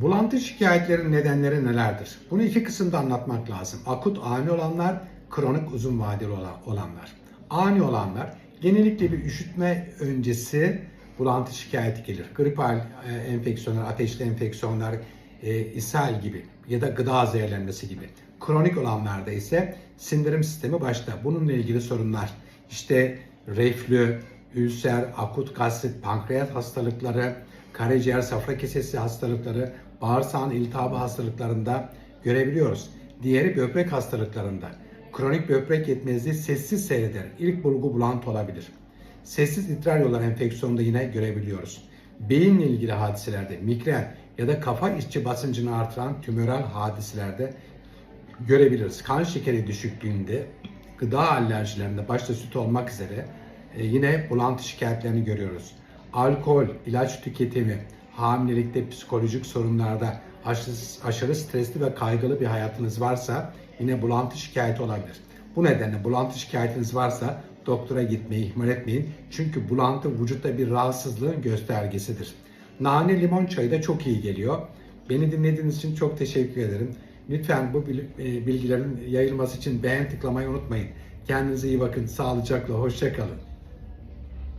Bulantı şikayetlerinin nedenleri nelerdir? Bunu iki kısımda anlatmak lazım. Akut ani olanlar, kronik uzun vadeli olan- olanlar. Ani olanlar genellikle bir üşütme öncesi bulantı şikayeti gelir. Gripal e, enfeksiyonlar, ateşli enfeksiyonlar, e, ishal gibi ya da gıda zehirlenmesi gibi. Kronik olanlarda ise sindirim sistemi başta. Bununla ilgili sorunlar işte reflü, ülser, akut gastrit, pankreas hastalıkları, karaciğer safra kesesi hastalıkları, bağırsağın iltihabı hastalıklarında görebiliyoruz. Diğeri böbrek hastalıklarında. Kronik böbrek yetmezliği sessiz seyreder. İlk bulgu bulantı olabilir. Sessiz idrar yolları enfeksiyonunda yine görebiliyoruz. Beyinle ilgili hadiselerde, migren ya da kafa içi basıncını artıran tümöral hadiselerde görebiliriz. Kan şekeri düşüklüğünde, gıda alerjilerinde başta süt olmak üzere yine bulantı şikayetlerini görüyoruz. Alkol, ilaç tüketimi, hamilelikte psikolojik sorunlarda aşırı, aşırı stresli ve kaygılı bir hayatınız varsa yine bulantı şikayeti olabilir. Bu nedenle bulantı şikayetiniz varsa doktora gitmeyi ihmal etmeyin. Çünkü bulantı vücutta bir rahatsızlığın göstergesidir. Nane limon çayı da çok iyi geliyor. Beni dinlediğiniz için çok teşekkür ederim. Lütfen bu e, bilgilerin yayılması için beğen tıklamayı unutmayın. Kendinize iyi bakın. Sağlıcakla. Hoşçakalın.